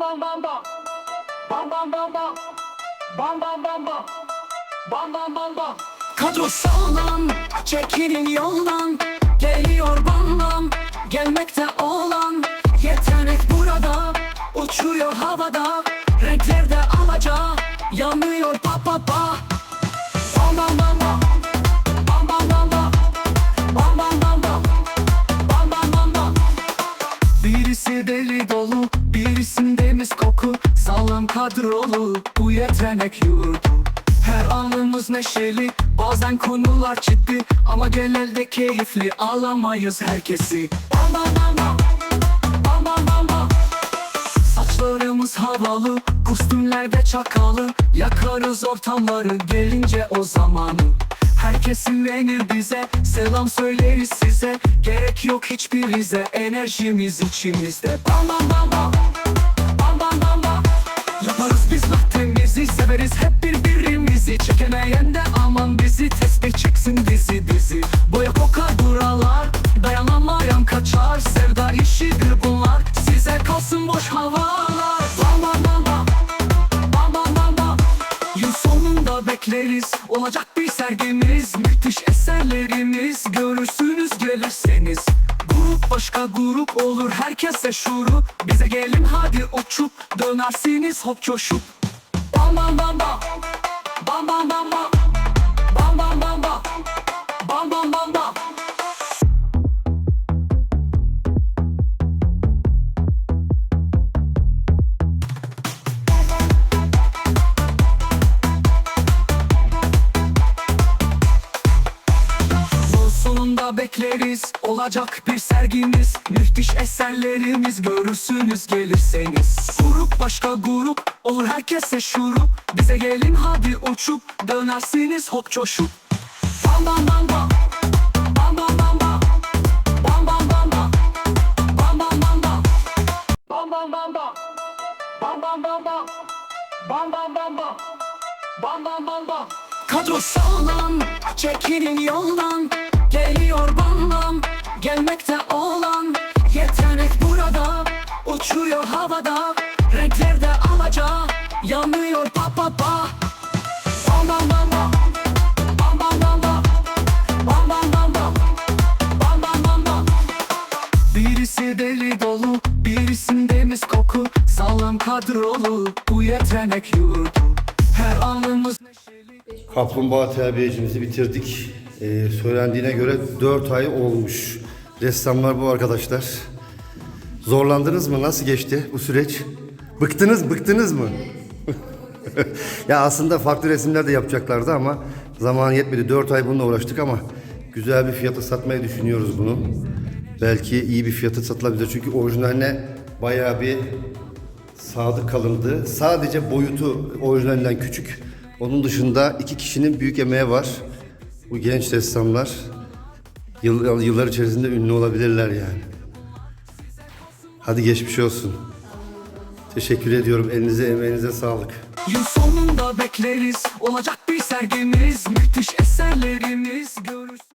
bam bam bam bam. Bam bam bam bam. Bam bam bam bam. Bam bam bam bam. Kadro sağlam çekilin yoldan. Geliyor bamlam gelmekte olan. Yetenek burada uçuyor havada. Renklerde alaca yanıyor pa pa pa. Birisi deli dolu, birisinde mis koku. Sağlam kadrolu, bu yetenek yurdu. Her anımız neşeli, bazen konular ciddi. Ama genelde keyifli, alamayız herkesi. Bam bam bam bam. Saçlarımız havalı, kostümlerde çakalı. Yakarız ortamları gelince o zamanı Herkes sinirlenir bize, selam söyleriz size. Gerek yok hiçbirize, enerjimiz içimizde. Bam bam bam bam, bam bam bam bam. Yaparız biz vaktimizi, severiz hep birbirimizi. Çekemeyen de aman bizi, tesbih çeksin dizi dizi. Boya kokar buralar, dayanamayan kaçar. Sevda işidir bunlar, size kalsın boş havalar bekleriz Olacak bir sergimiz. Müthiş eserlerimiz Görürsünüz gelirseniz. Grup başka grup olur Herkese şurup. Bize gelin hadi uçup Dönersiniz hop coşup. Bam bam bam bam. Bam bam bam bam. Bam bam bam bam. Bam bam bam bam Yol sonunda bekleriz. Olacak bir sergimiz. Müthiş eserlerimiz. Görürsünüz gelirseniz. Grup başka grup. Olur herkese şurup. Bize gelin hadi uçup. Dönersiniz hop coşup. Bam bam bam bam. Bam bam bam bam. Bam bam bam bam. Bam bam bam bam. Bam bam bam bam. Bam bam bam bam. Bam bam bam bam. Bam bam bam bam. Kadro sağlam Çekilin yoldan Geliyor bam Gelmekte olan Yetenek burada. Uçuyor havada Renklerde alaca Yanıyor pa pa pa. Bam bam bam Birisi deli dolu, birisinde mis koku. Sağlam kadrolu, bu yetenek yurdu. Her anımız Kaplumbağa terbiyecimizi bitirdik. Ee, söylendiğine göre 4 ay olmuş. Ressamlar bu arkadaşlar. Zorlandınız mı? Nasıl geçti bu süreç? Bıktınız, bıktınız mı? ya aslında farklı resimler de yapacaklardı ama zaman yetmedi. 4 ay bununla uğraştık ama güzel bir fiyata satmayı düşünüyoruz bunu. Belki iyi bir fiyata satılabilir. Çünkü orijinaline bayağı bir sadık kalındı. Sadece boyutu orijinalinden küçük. Onun dışında iki kişinin büyük emeği var. Bu genç ressamlar yıl- yıllar içerisinde ünlü olabilirler yani. Hadi geçmiş olsun. Teşekkür ediyorum. Elinize emeğinize sağlık. Yıl sonunda bekleriz Olacak bir sergimiz Müthiş eserlerimiz Görürsün